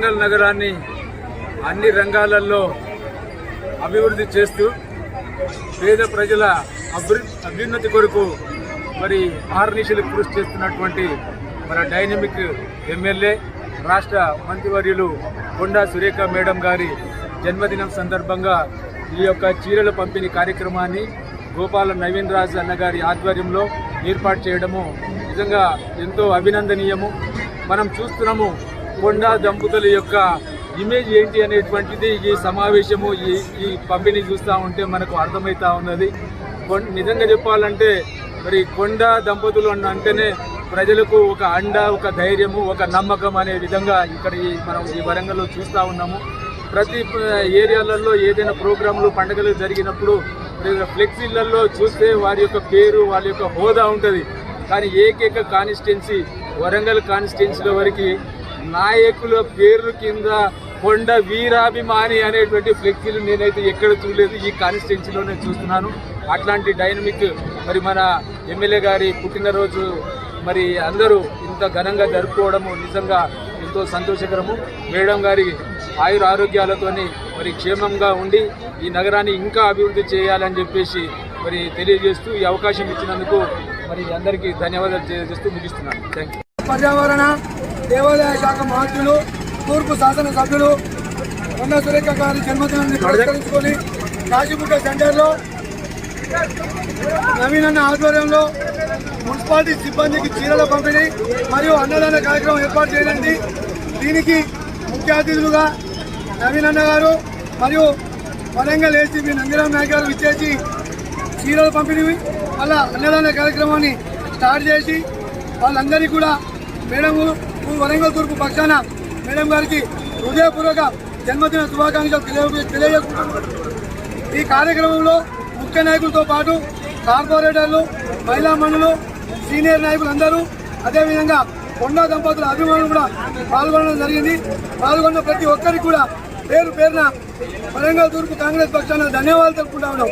వరంగల్ నగరాన్ని అన్ని రంగాలలో అభివృద్ధి చేస్తూ పేద ప్రజల అభి అభ్యున్నతి కొరకు మరి ఆర్నిషులు కృషి చేస్తున్నటువంటి మన డైనమిక్ ఎమ్మెల్యే రాష్ట్ర మంత్రివర్యులు కొండా సురేఖ మేడం గారి జన్మదినం సందర్భంగా ఈ యొక్క చీరల పంపిణీ కార్యక్రమాన్ని గోపాల నవీన్ రాజ్ అన్నగారి ఆధ్వర్యంలో ఏర్పాటు చేయడము నిజంగా ఎంతో అభినందనీయము. మనం చూస్తున్నాము కొండా దంపతుల యొక్క ఇమేజ్ ఏంటి అనేటువంటిది ఈ సమావేశము ఈ ఈ పంపిణీ చూస్తూ ఉంటే మనకు అర్థమవుతా ఉన్నది. నిజంగా చెప్పాలంటే మరి కొండ దంపతులు అంటేనే ప్రజలకు ఒక అండ ఒక ధైర్యము ఒక నమ్మకం అనే విధంగా ఇక్కడ ఈ మనం ఈ వరంగల్లో చూస్తూ ఉన్నాము. ప్రతి ఏరియాలలో ఏదైనా ప్రోగ్రాంలు పండుగలు జరిగినప్పుడు ఫ్లెక్సీలలో చూస్తే వారి యొక్క పేరు వాళ్ళ యొక్క హోదా ఉంటుంది. కానీ ఏకైక కాన్స్టిట్యున్సీ వరంగల్ కాన్స్టిట్యున్సీల వరకు నాయకుల పేర్లు కింద కొండ వీరాభిమాని అనేటువంటి ఫ్లెక్సీలు నేనైతే ఎక్కడ చూడలేదు. ఈ కాన్స్టిట్యున్సీలోనే చూస్తున్నాను. అట్లాంటి డైనమిక్ మరి మన ఎమ్మెల్యే గారి పుట్టినరోజు మరి అందరూ ఇంత ఘనంగా జరుపుకోవడము నిజంగా ఎంతో సంతోషకరము. మేడం గారి ఆయుర ఆరోగ్యాలతోని మరి క్షేమంగా ఉండి ఈ నగరాన్ని ఇంకా అభివృద్ధి చేయాలని చెప్పేసి మరి తెలియజేస్తూ ఈ అవకాశం ఇచ్చినందుకు మరి అందరికీ ధన్యవాదాలు తెలియజేస్తూ ముగిస్తున్నాను. థ్యాంక్ యూ పర్యావరణ దేవాదాయ శాఖ మంత్రులు తూర్పు శాసనసభ్యులు కొండ సురేఖ గారి జన్మదినాన్ని పురస్కరించుకొని కాశీపుట్ట సెంటర్లో నవీన్ అన్న ఆధ్వర్యంలో మున్సిపాలిటీ సిబ్బందికి చీరల పంపిణీ మరియు అన్నదాన కార్యక్రమం ఏర్పాటు చేయడండి దీనికి ముఖ్య అతిథులుగా నవీన్ అన్న గారు మరియు వరంగల్ ఏసీబీ నందిరామ్ నాయక్ గారు ఇచ్చేసి చీరల పంపిణీ వాళ్ళ అన్నదాన కార్యక్రమాన్ని స్టార్ట్ చేసి వాళ్ళందరికీ కూడా మేడం వరంగల్ తూర్పు పక్షాన మేడం గారికి హృదయపూర్వక జన్మదిన శుభాకాంక్షలు తెలియ తెలియజేసుకుంటున్నాను. ఈ కార్యక్రమంలో ముఖ్య నాయకులతో పాటు కార్పొరేటర్లు మహిళా మండలు సీనియర్ నాయకులు అందరూ అదేవిధంగా కొండా దంపతుల అభిమానులు కూడా పాల్గొనడం జరిగింది. పాల్గొన్న ప్రతి ఒక్కరికి కూడా పేరు పేరున వరంగల్ తూర్పు కాంగ్రెస్ పక్షాన ధన్యవాదాలు తెలుపుకుంటా ఉన్నాం.